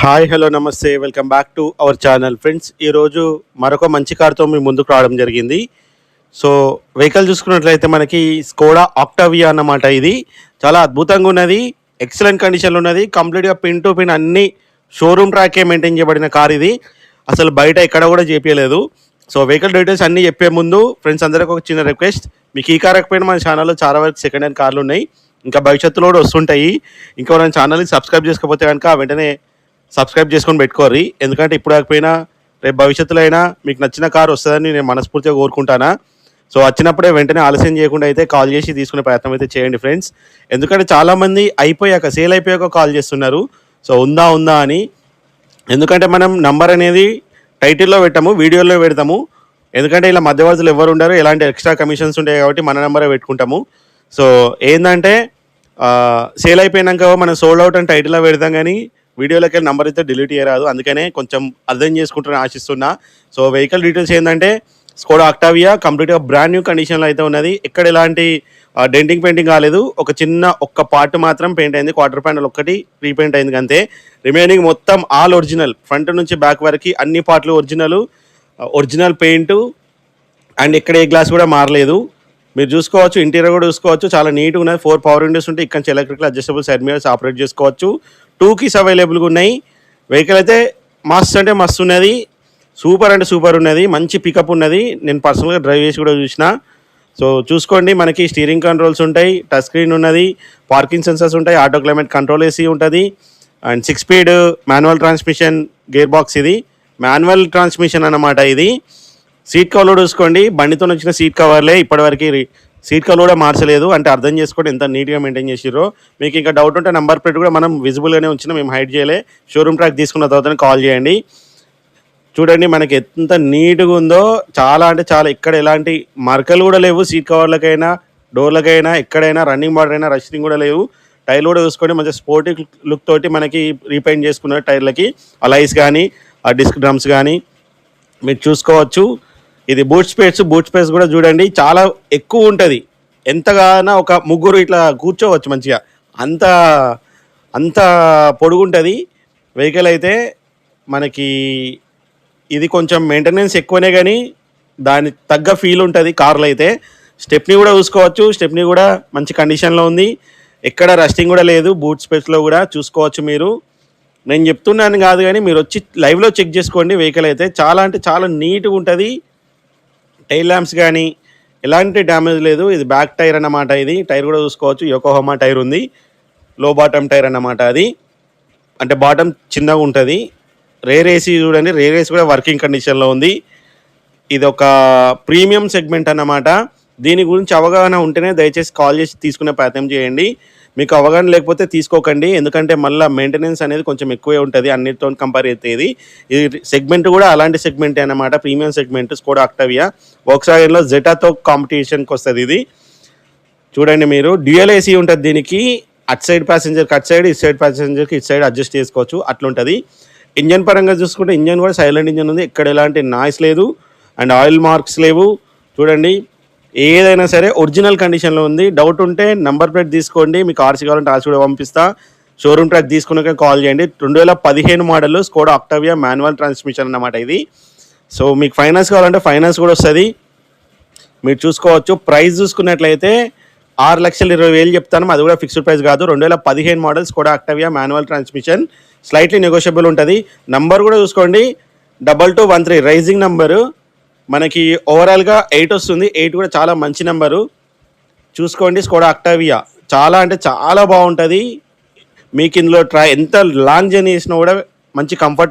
Hi hello నమస్తే. Welcome back to our channel. Friends ఈరోజు మరొక మంచి కార్తో మీ ముందుకు రావడం జరిగింది. సో వెహికల్ చూసుకున్నట్లయితే మనకి స్కోడా ఆక్టవియా అన్నమాట ఇది. చాలా అద్భుతంగా ఉన్నది ఎక్సలెంట్ కండిషన్లో ఉన్నది. కంప్లీట్గా పిన్ టు పిన్ అన్ని షోరూమ్ ట్రాకే మెయింటైన్ చేయబడిన కార్ ఇది. అసలు బయట ఎక్కడ కూడా చేపించలేదు సో వెహికల్ డీటెయిల్స్ అన్నీ చెప్పే ముందు ఫ్రెండ్స్ అందరికి ఒక చిన్న రిక్వెస్ట్. మీకు ఈ కార్ రాకపోయినా మన ఛానల్లో చాలా వరకు సెకండ్ హ్యాండ్ కార్లు ఉన్నాయి. ఇంకా భవిష్యత్తులో కూడా వస్తుంటాయి. ఇంకా మన ఛానల్ని సబ్స్క్రైబ్ చేసుకోకపోతే కనుక వెంటనే సబ్స్క్రైబ్ చేసుకొని పెట్టుకోర్రి. ఎందుకంటే ఇప్పుడు కాకపోయినా రేపు భవిష్యత్తులో అయినా మీకు నచ్చిన కార్ వస్తుందని నేను మనస్ఫూర్తిగా కోరుకుంటానా. సో వచ్చినప్పుడే వెంటనే ఆలస్యం చేయకుండా అయితే కాల్ చేసి తీసుకునే ప్రయత్నం అయితే చేయండి ఫ్రెండ్స్. ఎందుకంటే చాలామంది అయిపోయాక సేల్ అయిపోయాక కాల్ చేస్తున్నారు. సో ఉందా ఉందా అని. ఎందుకంటే మనం నంబర్ అనేది టైటిల్లో పెట్టాము వీడియోలో పెడతాము. ఎందుకంటే ఇలా మధ్యవర్తులు ఎవరు ఉండరు ఎలాంటి ఎక్స్ట్రా కమిషన్స్ ఉంటాయి కాబట్టి మన నెంబరే పెట్టుకుంటాము. సో ఏంటంటే సేల్ అయిపోయినాక మనం సోల్డ్ అవుట్ అని టైటిల్లో పెడతాం కానీ వీడియోలోకి వెళ్ళి నంబర్ అయితే డిలీట్ చేయరాదు అందుకనే కొంచెం అర్థం చేసుకుంటారని ఆశిస్తున్నా. సో వెహికల్ డీటెయిల్స్ ఏంటంటే స్కోడా అక్టావియా కంప్లీట్గా బ్రాండ్ న్యూ కండిషన్లో అయితే ఉన్నది. ఎక్కడ ఎలాంటి డెంటింగ్ పెయింటింగ్ కాలేదు. ఒక చిన్న ఒక్క పార్ట్ మాత్రం పెయింట్ అయింది. క్వార్టర్ ప్యానల్ ఒక్కటి రీపెయింట్ అయింది అంతే. రిమైనింగ్ మొత్తం ఆల్ ఒరిజినల్ ఫ్రంట్ నుంచి బ్యాక్ వరకు అన్ని పార్ట్లు ఒరిజినల్ ఒరిజినల్ పెయింట్ అండ్ ఇక్కడ ఏ గ్లాస్ కూడా మారలేదు. మీరు చూసుకోవచ్చు ఇంటీరియర్ కూడా చూసుకోవచ్చు. చాలా నీట్గా ఉన్నది. ఫోర్ పవర్ విండోస్ ఉంటే ఇక్కడ నుంచి electrical adjustable side mirrors operate చేసుకోవచ్చు. టూ కీస్ అవైలబుల్గా ఉన్నాయి. వెహికల్ అయితే మస్త్ అంటే మస్తు ఉన్నది. సూపర్ అంటే సూపర్ ఉన్నది. మంచి పికప్ ఉన్నది. నేను పర్సనల్గా డ్రైవ్ చేసి కూడా చూసిన. సో చూసుకోండి. మనకి స్టీరింగ్ కంట్రోల్స్ ఉంటాయి. టచ్ స్క్రీన్ ఉన్నది. పార్కింగ్ సెన్సర్స్ ఉంటాయి. ఆటో క్లైమేట్ కంట్రోల్ ఏసీ ఉంటుంది. And six speed manual transmission gear box ఇది. మాన్యువల్ ట్రాన్స్మిషన్ అన్నమాట ఇది. సీట్ కవర్లో చూసుకోండి. బండితో వచ్చిన సీట్ కవర్లే ఇప్పటివరకు సీట్ కలర్ కూడా మార్చలేదు. అంటే అర్థం చేసుకోండి ఎంత నీట్గా మెయింటైన్ చేసిర్రో. మీకు ఇంకా డౌట్ ఉంటే నెంబర్ ప్లేట్ కూడా మనం విజిబుల్గానే ఉంచిన మేము హైడ్ చేయలే. షోరూమ్ ట్రాక్ తీసుకున్న తర్వాత కాల్ చేయండి. చూడండి మనకి ఎంత నీట్గా ఉందో. చాలా అంటే చాలా ఇక్కడ ఎలాంటి మరకలు కూడా లేవు. సీట్ కవర్లకైనా డోర్లకైనా ఎక్కడైనా రన్నింగ్ బార్డర్ అయినా రషింగ్ కూడా లేవు. టైర్లు కూడా చూసుకొని మంచి స్పోర్టివ్ లుక్ తోటి మనకి రీపెయింట్ చేసుకున్న టైర్లకి అలైస్ కానీ ఆ డిస్క్ డ్రమ్స్ కానీ మీరు చూసుకోవచ్చు. ఇది బూట్ స్పేస్ బూట్ స్పేస్ కూడా చూడండి. చాలా ఎక్కువ ఉంటుంది. ఎంతగానో ఒక ముగ్గురు ఇట్లా కూర్చోవచ్చు మంచిగా. అంత అంత పొడుగుంటుంది. వెహికల్ అయితే మనకి ఇది కొంచెం మెయింటెనెన్స్ ఎక్కువనే కానీ దాని తగ్గ ఫీల్ ఉంటుంది కార్లో అయితే. స్టెప్ని కూడా చూసుకోవచ్చు. స్టెప్ని కూడా మంచి కండిషన్లో ఉంది. ఎక్కడ రస్టింగ్ కూడా లేదు. బూట్ స్పేస్లో కూడా చూసుకోవచ్చు మీరు. నేను చెప్తున్నాను కాదు కానీ మీరు వచ్చి లైవ్లో చెక్ చేసుకోండి. వెహికల్ అయితే చాలా అంటే చాలా నీట్గా ఉంటుంది. టైల్ ల్యాంప్స్ కానీ ఎలాంటి డ్యామేజ్ లేదు. ఇది బ్యాక్ టైర్ అన్నమాట ఇది. టైర్ కూడా చూసుకోవచ్చు. యోకోహోమా టైర్ ఉంది. లో బాటమ్ టైర్ అన్నమాట అది. అంటే బాటమ్ చిన్నగా ఉంటుంది. రేర్ ఏసీ చూడండి. రేర్ ఏసీ కూడా వర్కింగ్ కండిషన్లో ఉంది. ఇది ఒక ప్రీమియం సెగ్మెంట్ అన్నమాట. దీని గురించి అవగాహన ఉంటేనే దయచేసి కాల్ చేసి తీసుకునే ప్రయత్నం చేయండి. మీకు అవగాహన లేకపోతే తీసుకోకండి. ఎందుకంటే మళ్ళీ మెయింటెనెన్స్ అనేది కొంచెం ఎక్కువే ఉంటుంది. అన్నిటితో కంపేర్ అయితే ఇది సెగ్మెంట్ కూడా అలాంటి సెగ్మెంటే అన్నమాట. ప్రీమియం సెగ్మెంట్ స్కోడా అక్టవియా ఒకసారిలో జెటాతో కాంపిటీషన్కి వస్తుంది ఇది. చూడండి మీరు. డ్యూయల్ ఏసీ ఉంటుంది దీనికి. అట్ సైడ్ ప్యాసింజర్కి అట్ సైడ్ ఇట్ సైడ్ ప్యాసింజర్కి ఇట్ సైడ్ అడ్జస్ట్ చేసుకోవచ్చు. అట్లుంటుంది. ఇంజన్ పరంగా చూసుకుంటే ఇంజన్ కూడా సైలెంట్ ఇంజన్ ఉంది. ఎక్కడ ఎలాంటి నాయిస్ లేదు. అండ్ ఆయిల్ మార్క్స్ లేవు. చూడండి. ఏదైనా సరే ఒరిజినల్ కండిషన్లో ఉంది. డౌట్ ఉంటే నంబర్ ప్లేట్ తీసుకోండి. మీకు ఆర్సీ కావాలంటే ఆర్సీ కూడా పంపిస్తా. షోరూమ్ ట్రాక్ తీసుకున్నాక కాల్ చేయండి. రెండు వేల పదిహేను model Skoda Octavia manual transmission అన్నమాట ఇది. సో మీకు ఫైనాన్స్ కావాలంటే ఫైనాన్స్ కూడా వస్తుంది. మీరు చూసుకోవచ్చు. ప్రైస్ చూసుకున్నట్లయితే ఆరు లక్షల ఇరవై వేలు చెప్తాను. అది కూడా ఫిక్స్డ్ ప్రైస్ కాదు. రెండు వేల పదిహేను మోడల్స్ కూడా Octavia manual transmission slightly negotiable ఉంటుంది. నంబర్ కూడా చూసుకోండి. Double two one three. Rising number మనకి ఓవరాల్గా ఎయిట్ వస్తుంది. ఎయిట్ కూడా చాలా మంచి నెంబరు చూసుకోండి స్కోడా అక్టావియా చాలా అంటే చాలా బాగుంటుంది. మీకు ఇందులో ట్రై ఎంత లాంగ్ జర్నీ చేసినా కూడా మంచి కంఫర్ట్